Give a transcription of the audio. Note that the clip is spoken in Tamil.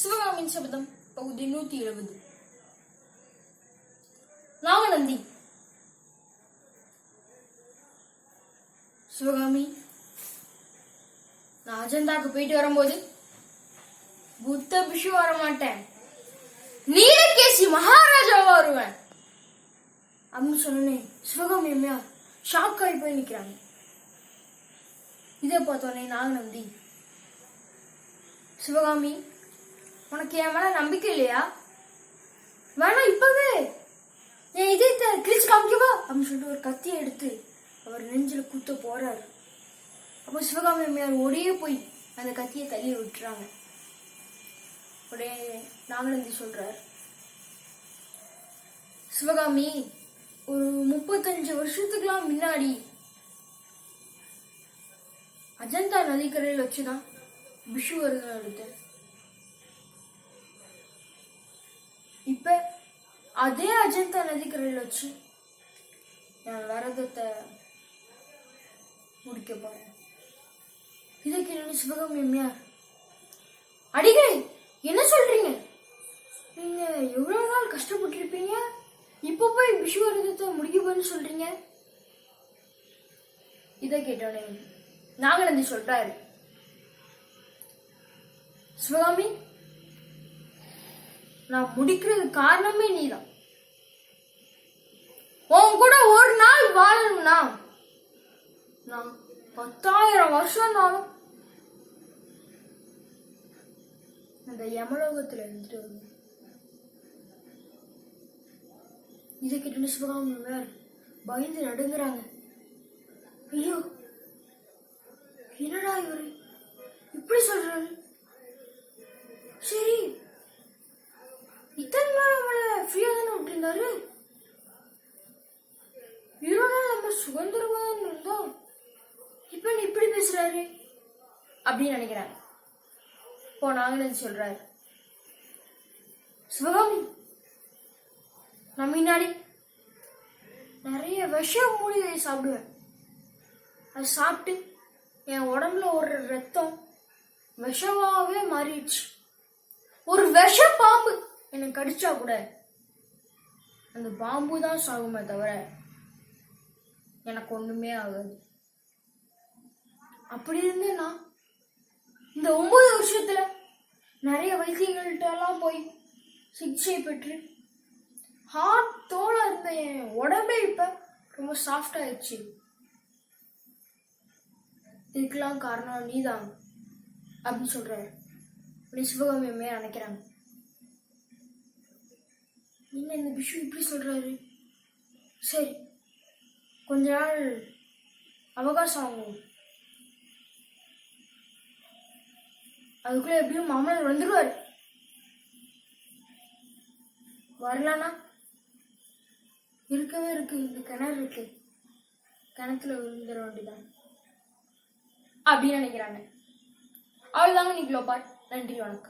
சிவகாமின் சபதம் பகுதி நூத்தி எழுபது. நாகநந்தி சிவகாமி நான் அஜந்தாக்கு போயிட்டு வரும்போது புத்த பிஷு வர மாட்டேன் நீலகேசி மகாராஜாவா வருவேன். அப்படின்னு சொன்னேன் சிவகாமி அம்மையா ஷாக் ஆகி போய் நிக்கிறாங்க. இதை பார்த்தோன்னே நாகநந்தி சிவகாமி உனக்கு என் மேல நம்பிக்கை இல்லையா? வேணா இப்பவே. என் இதயத்தை கிழிச்சு காமிக்கவா அப்படின்னு சொல்லிட்டு ஒரு கத்தியை எடுத்து அவர் நெஞ்சில குத்த போறாரு. அப்போ சிவகாமி அம்மையார் ஒரே போய் அந்த கத்தியை தள்ளி விட்டுறாங்க. உடனே நாகநந்தி சொல்றார் சிவகாமி ஒரு முப்பத்தஞ்சு வருஷத்துக்குலாம் முன்னாடி அஜந்தா நதிக்கரையில் வச்சுதான் விஷு வருதம் எடுத்தேன். அதே அஜந்தா நதிக்கரையில் வச்சு நான் விரதத்தை முடிக்க போறேன். இதுக்கு என்ன சிவகாமி எம்யார்? அடிக்கடி என்ன சொல்றீங்க? நீங்க எவ்வளவு நாள் கஷ்டப்பட்டிருப்பீங்க? இப்ப போய் விஸ்வரதத்தை முடிக்க போறேன்னு சொல்றீங்க? இதை கேட்டோன்னே நாகநந்தி சொல்றாரு. சிவகாமி நான் முடிக்கிறது காரணமே நீதான். வாழணும்னா நான் பத்தாயிரம் வருஷம்னாலும் அந்த யமலோகத்துல இருந்துட்டு வருவேன் இதை கேட்டு சிவகாமி பயந்து நடுங்குறாங்க. ஐயோ என்னடா இவரு? இப்படி சொல்றாரு? சுதந்திரமா இருந்தோம் இப்ப நீ இப்படி பேசுறாரு? அப்படின்னு நினைக்கிறாங்க. இப்போ நாகநந்தி சொல்றாரு. சிவகாமி நான் முன்னாடி நிறைய விஷம் மூலிகை சாப்பிடுவேன். அது சாப்பிட்டு என் உடம்புல ஒரு ரத்தம் விஷமாவே மாறிடுச்சு. ஒரு விஷ பாம்பு என்னை கடிச்சா கூட அந்த பாம்பு தான் சாகுமே தவிர எனக்கு ஒண்ணுமே ஆகாது. அப்படி இருந்து நான் இந்த ஒன்பது வருஷத்துல நிறைய வைத்தியங்கள்ட்ட எல்லாம் போய் சிகிச்சை பெற்று ஹார்ட் தோல இருந்த என் உடம்பே இப்ப ரொம்ப சாஃப்ட் ஆயிடுச்சு. இதுக்கெல்லாம் காரணம் நீதான் அப்படின்னு சொல்றாரு. அப்படி சிவகாமியமே நினைக்கிறாங்க என்ன இந்த விஷயம் இப்படி சொல்றாரு? சரி கொஞ்ச நாள் அவகாசம் ஆகும் அதுக்குள்ள எப்படியும் மாமனார் வந்துடுவார் வரலானா இருக்கவே இருக்கு இந்த கிணறு இருக்கு. கிணத்துல விழுந்துட வேண்டிதான் அப்படின்னு நினைக்கிறாங்க. அவ்வளோதாங்க நீ குளோபாட் நன்றி வணக்கம்.